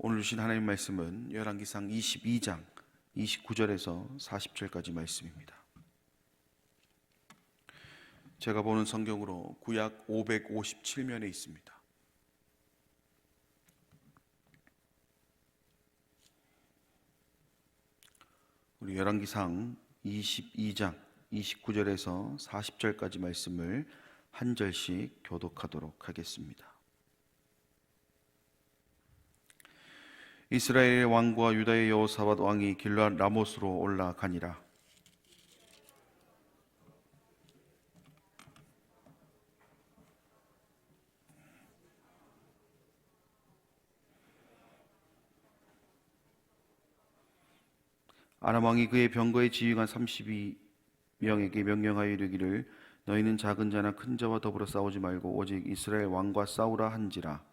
오늘 주신 하나님 말씀은 열왕기상 22장 29절에서 40절까지 말씀입니다. 제가 보는 성경으로 구약 557면에 있습니다. 우리 열왕기상 22장 29절에서 40절까지 말씀을 한 절씩 교독하도록 하겠습니다. 이스라엘의 왕과 유다의 여호사밧 왕이 길라 라못으로 올라가니라. 아람 왕이 그의 병거에 지휘관 32명에게 명령하여 이르기를 너희는 작은 자나 큰 자와 더불어 싸우지 말고 오직 이스라엘 왕과 싸우라 한지라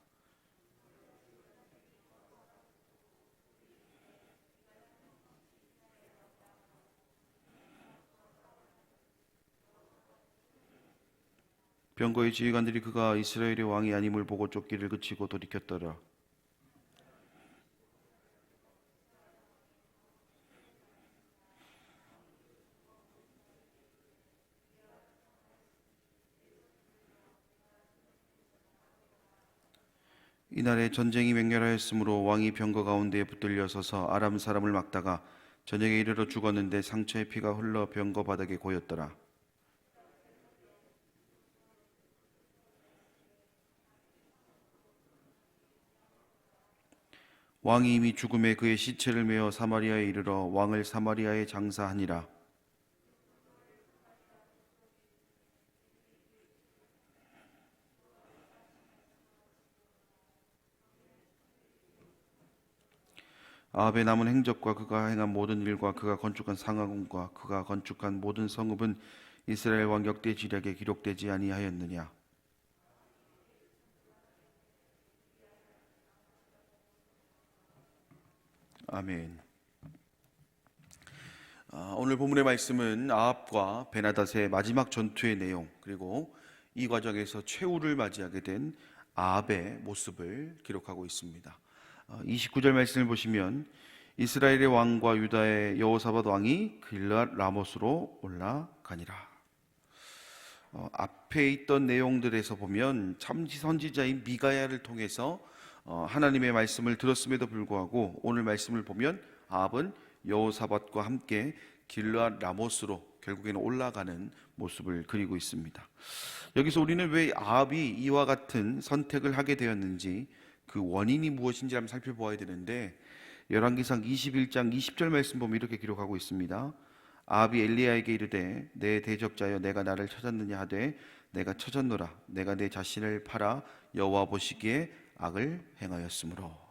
병거의 지휘관들이 그가 이스라엘의 왕이 아님을 보고 쫓기를 그치고 돌이켰더라 이날에 전쟁이 맹렬하였으므로 왕이 병거 가운데에 붙들려 서서 아람 사람을 막다가 저녁에 이르러 죽었는데 상처의 피가 흘러 병거 바닥에 고였더라. 왕이 이미 죽음에 그의 시체를 메어 사마리아에 이르러 왕을 사마리아에 장사하니라. 아합의 남은 행적과 그가 행한 모든 일과 그가 건축한 상하궁과 그가 건축한 모든 성읍은 이스라엘 왕 역대 지략에 기록되지 아니하였느냐 아멘. 아, 오늘 본문의 말씀은 아합과 베나닷의 마지막 전투의 내용 그리고 이 과정에서 최후를 맞이하게 된 아합의 모습을 기록하고 있습니다. 29절 말씀을 보시면 이스라엘의 왕과 유다의 여호사밧 왕이 길라 라못으로 올라가니라. 어, 앞에 있던 내용들에서 보면 참지 선지자인 미가야를 통해서 어, 하나님의 말씀을 들었음에도 불구하고 오늘 말씀을 보면 아합은 여호사밧과 함께 길라 라못으로 결국에는 올라가는 모습을 그리고 있습니다. 여기서 우리는 왜 아합이 이와 같은 선택을 하게 되었는지 그 원인이 무엇인지 한번 살펴보아야 되는데 열왕기상 21장 20절 말씀 보면 이렇게 기록하고 있습니다. 아합이 엘리야에게 이르되 내 대적자여 내가 나를 찾았느냐 하되 내가 찾았노라 내가 내 자신을 팔아 여호와 보시기에 악을 행하였으므로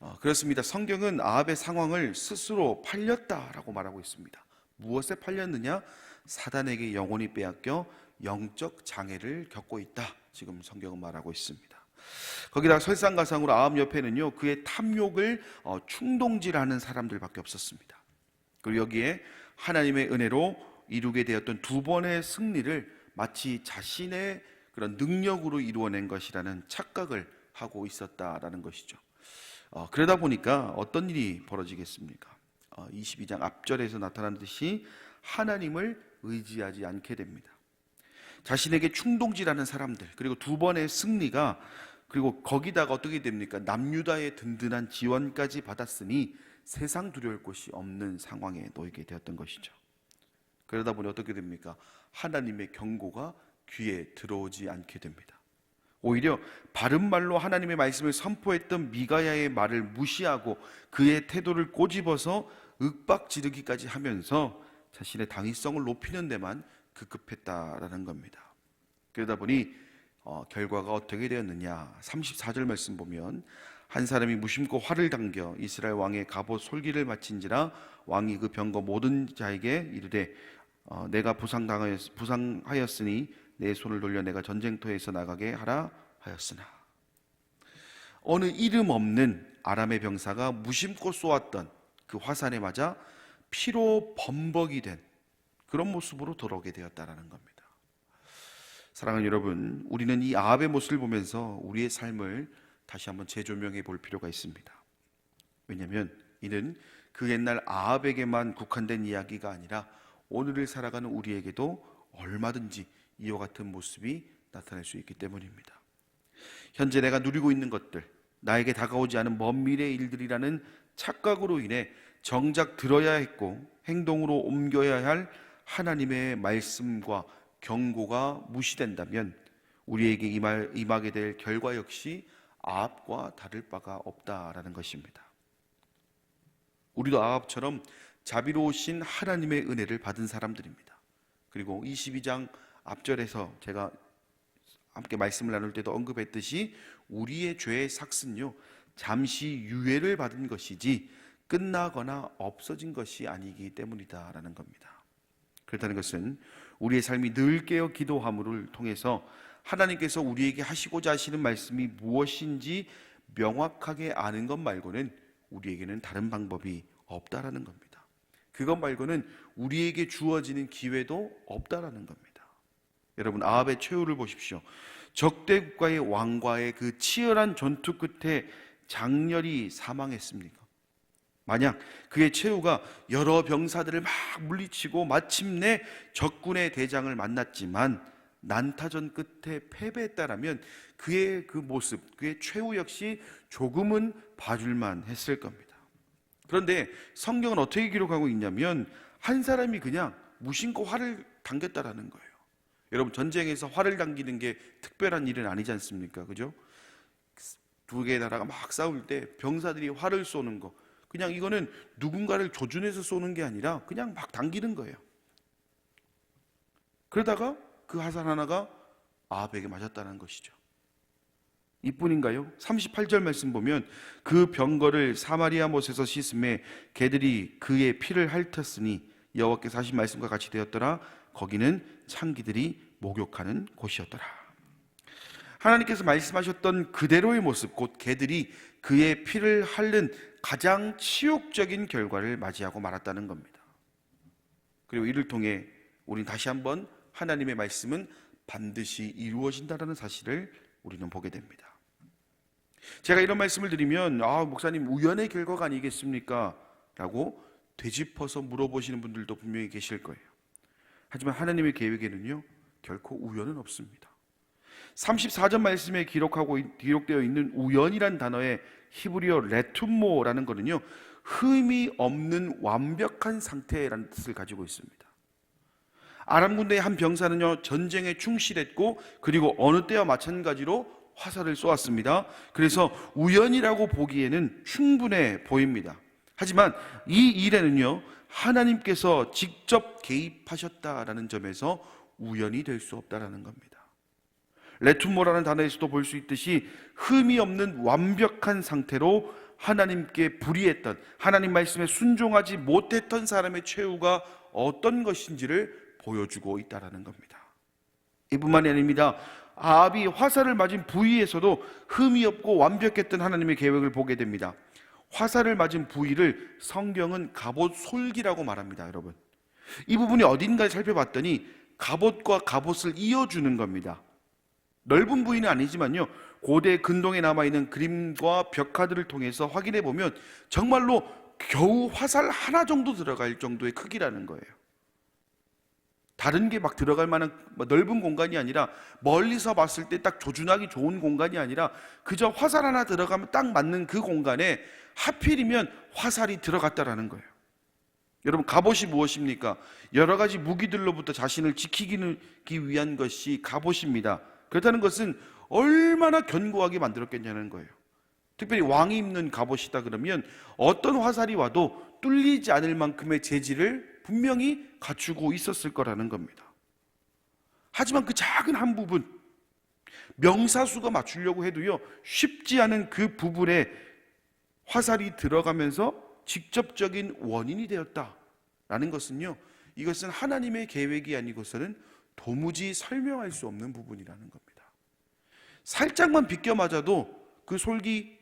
어, 그렇습니다. 성경은 아합의 상황을 스스로 팔렸다라고 말하고 있습니다. 무엇에 팔렸느냐? 사단에게 영혼이 빼앗겨 영적 장애를 겪고 있다. 지금 성경은 말하고 있습니다. 거기다 설상가상으로 아합 옆에는요 그의 탐욕을 어, 충동질하는 사람들밖에 없었습니다. 그리고 여기에 하나님의 은혜로 이루게 되었던 두 번의 승리를 마치 자신의 그런 능력으로 이루어낸 것이라는 착각을 하고 있었다라는 것이죠. 어, 그러다 보니까 어떤 일이 벌어지겠습니까? 어, 22장 앞절에서 나타난 듯이 하나님을 의지하지 않게 됩니다. 자신에게 충동질하는 사람들 그리고 두 번의 승리가 그리고 거기다가 어떻게 됩니까? 남유다의 든든한 지원까지 받았으니 세상 두려울 곳이 없는 상황에 놓이게 되었던 것이죠. 그러다 보니 어떻게 됩니까? 하나님의 경고가 귀에 들어오지 않게 됩니다. 오히려 바른 말로 하나님의 말씀을 선포했던 미가야의 말을 무시하고 그의 태도를 꼬집어서 윽박 지르기까지 하면서 자신의 당위성을 높이는 데만 급급했다라는 겁니다. 그러다 보니 어, 결과가 어떻게 되었느냐? 34절 말씀 보면 한 사람이 무심코 활을 당겨 이스라엘 왕의 갑옷 솔기를 마친지라 왕이 그 병거 모든 자에게 이르되 어, 내가 부상당하였, 부상하였으니 내 손을 돌려 내가 전쟁터에서 나가게 하라 하였으나 어느 이름 없는 아람의 병사가 무심코 쏘았던 그 화살에 맞아 피로 범벅이 된 그런 모습으로 돌아오게 되었다라는 겁니다. 사랑하는 여러분, 우리는 이 아합의 모습을 보면서 우리의 삶을 다시 한번 재조명해 볼 필요가 있습니다. 왜냐하면 이는 그 옛날 아합에게만 국한된 이야기가 아니라 오늘을 살아가는 우리에게도 얼마든지 이와 같은 모습이 나타날 수 있기 때문입니다. 현재 내가 누리고 있는 것들, 나에게 다가오지 않은 먼 미래의 일들이라는 착각으로 인해 정작 들어야 했고 행동으로 옮겨야 할 하나님의 말씀과 경고가 무시된다면 우리에게 임하게 될 결과 역시 아합과 다를 바가 없다라는 것입니다. 우리도 아합처럼 자비로우신 하나님의 은혜를 받은 사람들입니다. 그리고 22장 앞절에서 제가 함께 말씀을 나눌 때도 언급했듯이 우리의 죄의 삭은요 잠시 유예를 받은 것이지 끝나거나 없어진 것이 아니기 때문이다라는 겁니다. 그렇다는 것은 우리의 삶이 늘 깨어 기도함을 통해서 하나님께서 우리에게 하시고자 하시는 말씀이 무엇인지 명확하게 아는 것 말고는 우리에게는 다른 방법이 없다라는 겁니다. 그것 말고는 우리에게 주어지는 기회도 없다라는 겁니다. 여러분 아합의 최후를 보십시오. 적대 국가의 왕과의 그 치열한 전투 끝에 장렬히 사망했습니까? 만약 그의 최후가 여러 병사들을 막 물리치고 마침내 적군의 대장을 만났지만 난타전 끝에 패배했다라면 그의 그 모습, 그의 최후 역시 조금은 봐줄만 했을 겁니다. 그런데 성경은 어떻게 기록하고 있냐면 한 사람이 그냥 무심코 활을 당겼다라는 거예요. 여러분 전쟁에서 활을 당기는 게 특별한 일은 아니지 않습니까? 그죠? 두 개의 나라가 막 싸울 때 병사들이 활을 쏘는 거 그냥 이거는 누군가를 조준해서 쏘는 게 아니라 그냥 막 당기는 거예요. 그러다가 그 화살 하나가 아합에게 맞았다는 것이죠. 이뿐인가요? 38절 말씀 보면 그 병거를 사마리아 못에서 씻음에 개들이 그의 피를 핥았으니 여호와께서 하신 말씀과 같이 되었더라 거기는 창기들이 목욕하는 곳이었더라. 하나님께서 말씀하셨던 그대로의 모습, 곧 개들이 그의 피를 핥는 가장 치욕적인 결과를 맞이하고 말았다는 겁니다. 그리고 이를 통해 우리는 다시 한번 하나님의 말씀은 반드시 이루어진다는 사실을 우리는 보게 됩니다. 제가 이런 말씀을 드리면 아 목사님 우연의 결과가 아니겠습니까? 라고 되짚어서 물어보시는 분들도 분명히 계실 거예요. 하지만 하나님의 계획에는요 결코 우연은 없습니다. 34절 말씀에 기록하고 기록되어 있는 우연이란 단어의 히브리어 레투모라는 것은요 흠이 없는 완벽한 상태라는 뜻을 가지고 있습니다. 아람 군대의 한 병사는요 전쟁에 충실했고 그리고 어느 때와 마찬가지로 화살을 쏘았습니다. 그래서 우연이라고 보기에는 충분해 보입니다. 하지만 이 일에는요 하나님께서 직접 개입하셨다라는 점에서 우연이 될 수 없다라는 겁니다. 레투모라는 단어에서도 볼 수 있듯이 흠이 없는 완벽한 상태로 하나님께 불의했던 하나님 말씀에 순종하지 못했던 사람의 최후가 어떤 것인지를 보여주고 있다라는 겁니다. 이뿐만이 아닙니다. 아합이 화살을 맞은 부위에서도 흠이 없고 완벽했던 하나님의 계획을 보게 됩니다. 화살을 맞은 부위를 성경은 갑옷 솔기라고 말합니다, 여러분. 이 부분이 어딘가에 살펴봤더니 갑옷과 갑옷을 이어주는 겁니다. 넓은 부위는 아니지만요. 고대 근동에 남아있는 그림과 벽화들을 통해서 확인해 보면 정말로 겨우 화살 하나 정도 들어갈 정도의 크기라는 거예요. 다른 게 막 들어갈 만한 넓은 공간이 아니라 멀리서 봤을 때 딱 조준하기 좋은 공간이 아니라 그저 화살 하나 들어가면 딱 맞는 그 공간에 하필이면 화살이 들어갔다라는 거예요. 여러분 갑옷이 무엇입니까? 여러 가지 무기들로부터 자신을 지키기 위한 것이 갑옷입니다. 그렇다는 것은 얼마나 견고하게 만들었겠냐는 거예요. 특별히 왕이 입는 갑옷이다 그러면 어떤 화살이 와도 뚫리지 않을 만큼의 재질을 분명히 갖추고 있었을 거라는 겁니다. 하지만 그 작은 한 부분, 명사수가 맞추려고 해도요, 쉽지 않은 그 부분에 화살이 들어가면서 직접적인 원인이 되었다라는 것은요, 이것은 하나님의 계획이 아니고서는 도무지 설명할 수 없는 부분이라는 겁니다. 살짝만 비껴 맞아도 그 솔기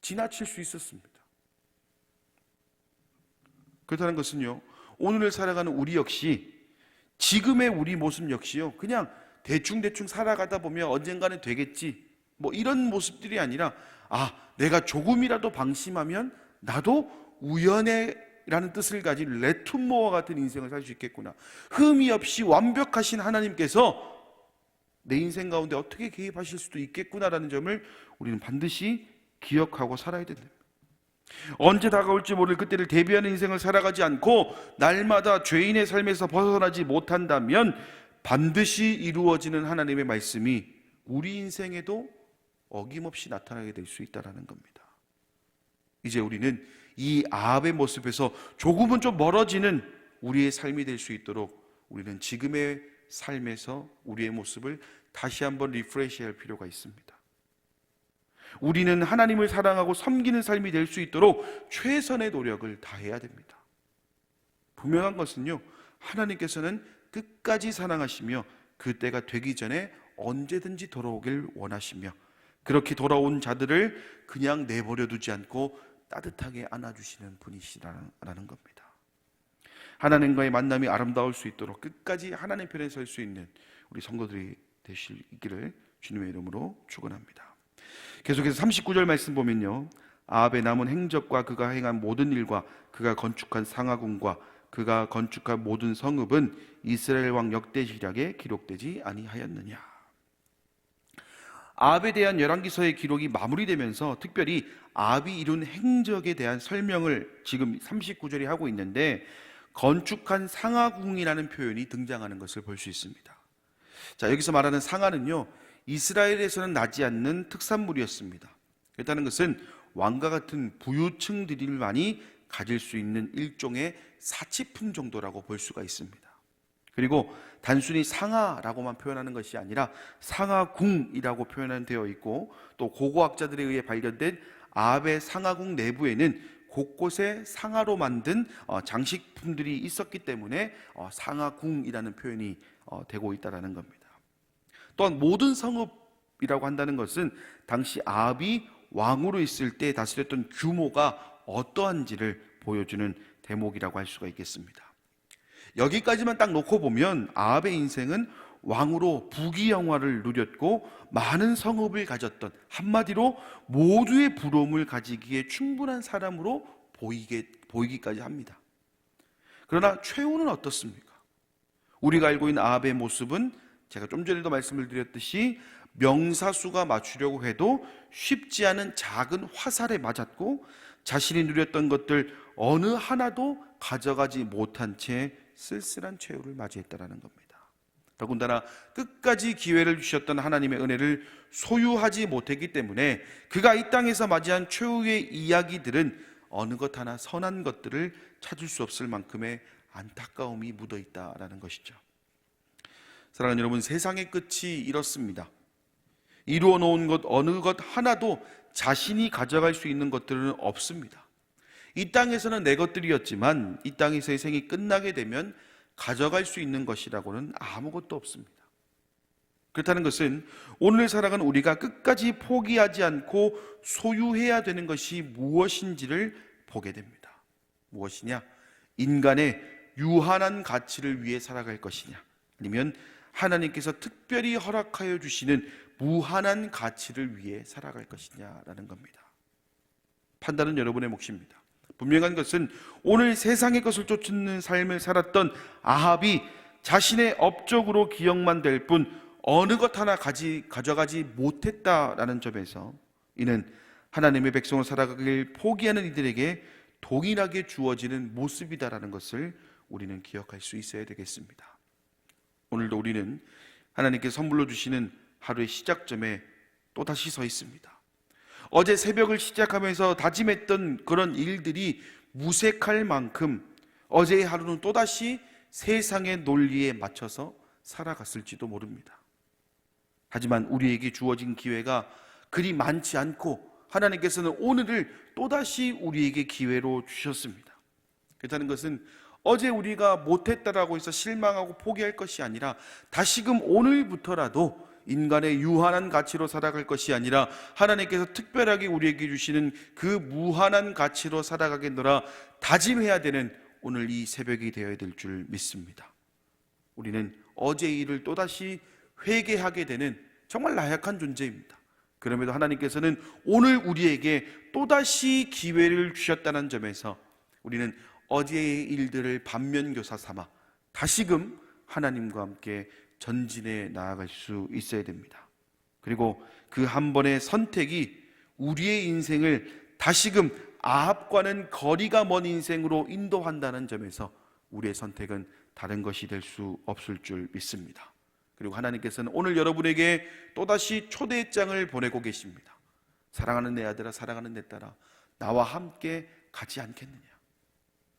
지나칠 수 있었습니다. 그렇다는 것은요, 오늘을 살아가는 우리 역시 지금의 우리 모습 역시요. 그냥 대충대충 살아가다 보면 언젠가는 되겠지. 뭐 이런 모습들이 아니라 아, 내가 조금이라도 방심하면 나도 우연해라는 뜻을 가진 레툰모와 같은 인생을 살 수 있겠구나. 흠이 없이 완벽하신 하나님께서 내 인생 가운데 어떻게 개입하실 수도 있겠구나라는 점을 우리는 반드시 기억하고 살아야 된다. 언제 다가올지 모를 그때를 대비하는 인생을 살아가지 않고 날마다 죄인의 삶에서 벗어나지 못한다면 반드시 이루어지는 하나님의 말씀이 우리 인생에도 어김없이 나타나게 될 수 있다라는 겁니다. 이제 우리는 이 아합의 모습에서 조금은 좀 멀어지는 우리의 삶이 될 수 있도록 우리는 지금의 삶에서 우리의 모습을 다시 한번 리프레시할 필요가 있습니다. 우리는 하나님을 사랑하고 섬기는 삶이 될 수 있도록 최선의 노력을 다해야 됩니다. 분명한 것은요, 하나님께서는 끝까지 사랑하시며 그때가 되기 전에 언제든지 돌아오길 원하시며 그렇게 돌아온 자들을 그냥 내버려 두지 않고 따뜻하게 안아주시는 분이시라는 겁니다. 하나님과의 만남이 아름다울 수 있도록 끝까지 하나님 편에 설 수 있는 우리 성도들이 되시기를 주님의 이름으로 축원합니다. 계속해서 39절 말씀 보면요. 아합의 남은 행적과 그가 행한 모든 일과 그가 건축한 상하궁과 그가 건축한 모든 성읍은 이스라엘 왕 역대 시략에 기록되지 아니하였느냐. 아합에 대한 열왕기서의 기록이 마무리되면서 특별히 아합이 이룬 행적에 대한 설명을 지금 39절에 하고 있는데 건축한 상하궁이라는 표현이 등장하는 것을 볼 수 있습니다. 자, 여기서 말하는 상하는요. 이스라엘에서는 나지 않는 특산물이었습니다. 그렇다는 것은 왕과 같은 부유층들만이 가질 수 있는 일종의 사치품 정도라고 볼 수가 있습니다. 그리고 단순히 상하라고만 표현하는 것이 아니라 상하궁이라고 표현되어 있고 또 고고학자들에 의해 발견된 아합의 상하궁 내부에는 곳곳에 상하로 만든 어, 장식품들이 있었기 때문에 어, 상하궁이라는 표현이 어, 되고 있다라는 겁니다. 또한 모든 성읍이라고 한다는 것은 당시 아합이 왕으로 있을 때 다스렸던 규모가 어떠한지를 보여주는 대목이라고 할 수가 있겠습니다. 여기까지만 딱 놓고 보면 아합의 인생은 왕으로 부귀영화를 누렸고 많은 성읍을 가졌던 한마디로 모두의 부러움을 가지기에 충분한 사람으로 보이게 보이기까지 합니다. 그러나 최후는 어떻습니까? 우리가 알고 있는 아합의 모습은 제가 좀 전에도 말씀을 드렸듯이 명사수가 맞추려고 해도 쉽지 않은 작은 화살에 맞았고 자신이 누렸던 것들 어느 하나도 가져가지 못한 채 쓸쓸한 최후를 맞이했다라는 겁니다. 더군다나 끝까지 기회를 주셨던 하나님의 은혜를 소유하지 못했기 때문에 그가 이 땅에서 맞이한 최후의 이야기들은 어느 것 하나 선한 것들을 찾을 수 없을 만큼의 안타까움이 묻어 있다라는 것이죠. 사랑하는 여러분, 세상의 끝이 이렇습니다. 이루어 놓은 것 어느 것 하나도 자신이 가져갈 수 있는 것들은 없습니다. 이 땅에서는 내 것들이었지만 이 땅에서의 생이 끝나게 되면 가져갈 수 있는 것이라고는 아무것도 없습니다. 그렇다는 것은 오늘 살아간 우리가 끝까지 포기하지 않고 소유해야 되는 것이 무엇인지를 보게 됩니다. 무엇이냐? 인간의 유한한 가치를 위해 살아갈 것이냐? 아니면 하나님께서 특별히 허락하여 주시는 무한한 가치를 위해 살아갈 것이냐라는 겁니다. 판단은 여러분의 몫입니다. 분명한 것은 오늘 세상의 것을 쫓는 삶을 살았던 아합이 자신의 업적으로 기억만 될 뿐 어느 것 하나 가지, 가져가지 못했다라는 점에서 이는 하나님의 백성을 살아가길 포기하는 이들에게 동일하게 주어지는 모습이다라는 것을 우리는 기억할 수 있어야 되겠습니다. 오늘도 우리는 하나님께 선물로 주시는 하루의 시작점에 또다시 서 있습니다. 어제 새벽을 시작하면서 다짐했던 그런 일들이 무색할 만큼 어제의 하루는 또다시 세상의 논리에 맞춰서 살아갔을지도 모릅니다. 하지만 우리에게 주어진 기회가 그리 많지 않고 하나님께서는 오늘을 또다시 우리에게 기회로 주셨습니다. 그렇다는 것은 어제 우리가 못했다라고 해서 실망하고 포기할 것이 아니라 다시금 오늘부터라도 인간의 유한한 가치로 살아갈 것이 아니라 하나님께서 특별하게 우리에게 주시는 그 무한한 가치로 살아가겠노라 다짐해야 되는 오늘 이 새벽이 되어야 될 줄 믿습니다. 우리는 어제 일을 또다시 회개하게 되는 정말 나약한 존재입니다. 그럼에도 하나님께서는 오늘 우리에게 또다시 기회를 주셨다는 점에서 우리는 어제의 일들을 반면교사 삼아 다시금 하나님과 함께 전진해 나아갈 수 있어야 됩니다. 그리고 그 한 번의 선택이 우리의 인생을 다시금 아합과는 거리가 먼 인생으로 인도한다는 점에서 우리의 선택은 다른 것이 될 수 없을 줄 믿습니다. 그리고 하나님께서는 오늘 여러분에게 또다시 초대장을 보내고 계십니다. 사랑하는 내 아들아, 사랑하는 내 딸아, 나와 함께 가지 않겠느냐.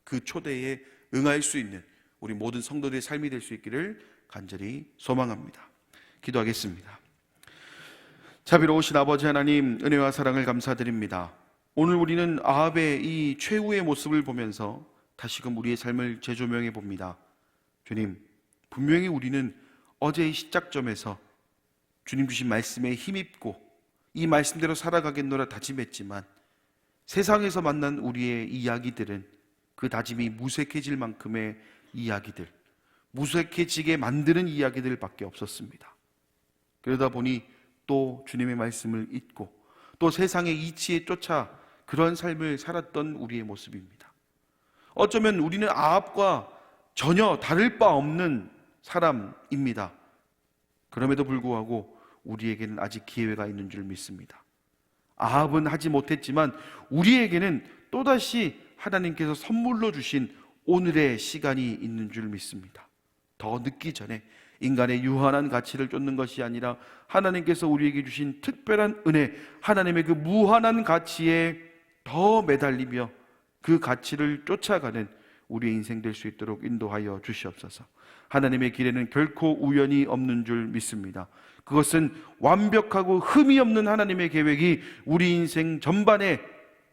그 초대에 응할 수 있는 우리 모든 성도들의 삶이 될 수 있기를 간절히 소망합니다. 기도하겠습니다. 자비로우신 아버지 하나님, 은혜와 사랑을 감사드립니다. 오늘 우리는 아합의 이 최후의 모습을 보면서 다시금 우리의 삶을 재조명해 봅니다. 주님, 분명히 우리는 어제의 시작점에서 주님 주신 말씀에 힘입고 이 말씀대로 살아가겠노라 다짐했지만 세상에서 만난 우리의 이야기들은 그 다짐이 무색해질 만큼의 이야기들, 무색해지게 만드는 이야기들밖에 없었습니다. 그러다 보니 또 주님의 말씀을 잊고 또 세상의 이치에 쫓아 그런 삶을 살았던 우리의 모습입니다. 어쩌면 우리는 아합과 전혀 다를 바 없는 사람입니다. 그럼에도 불구하고 우리에게는 아직 기회가 있는 줄 믿습니다. 아합은 하지 못했지만 우리에게는 또다시 하나님께서 선물로 주신 오늘의 시간이 있는 줄 믿습니다. 더 늦기 전에 인간의 유한한 가치를 쫓는 것이 아니라 하나님께서 우리에게 주신 특별한 은혜, 하나님의 그 무한한 가치에 더 매달리며 그 가치를 쫓아가는 우리의 인생 될 수 있도록 인도하여 주시옵소서. 하나님의 길에는 결코 우연이 없는 줄 믿습니다. 그것은 완벽하고 흠이 없는 하나님의 계획이 우리 인생 전반에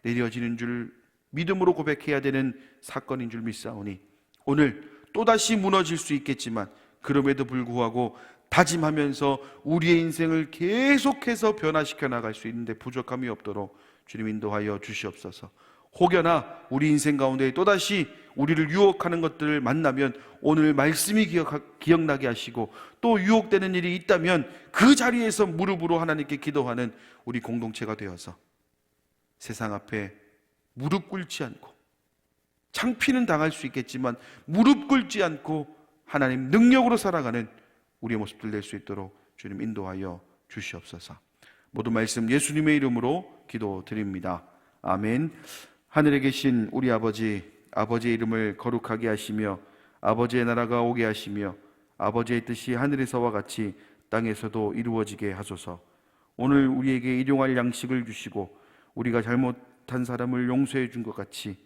내려지는 줄 믿음으로 고백해야 되는 사건인 줄 믿사오니 오늘 또다시 무너질 수 있겠지만 그럼에도 불구하고 다짐하면서 우리의 인생을 계속해서 변화시켜 나갈 수 있는데 부족함이 없도록 주님 인도하여 주시옵소서. 혹여나 우리 인생 가운데 또다시 우리를 유혹하는 것들을 만나면 오늘 말씀이 기억, 기억나게 하시고 또 유혹되는 일이 있다면 그 자리에서 무릎으로 하나님께 기도하는 우리 공동체가 되어서 세상 앞에 무릎 꿇지 않고 창피는 당할 수 있겠지만 무릎 꿇지 않고 하나님 능력으로 살아가는 우리의 모습들 될수 있도록 주님 인도하여 주시옵소서. 모든 말씀 예수님의 이름으로 기도드립니다. 아멘. 하늘에 계신 우리 아버지, 아버지의 이름을 거룩하게 하시며 아버지의 나라가 오게 하시며 아버지의 뜻이 하늘에서와 같이 땅에서도 이루어지게 하소서. 오늘 우리에게 일용할 양식을 주시고 우리가 잘못한 사람을 용서해 준 것 같이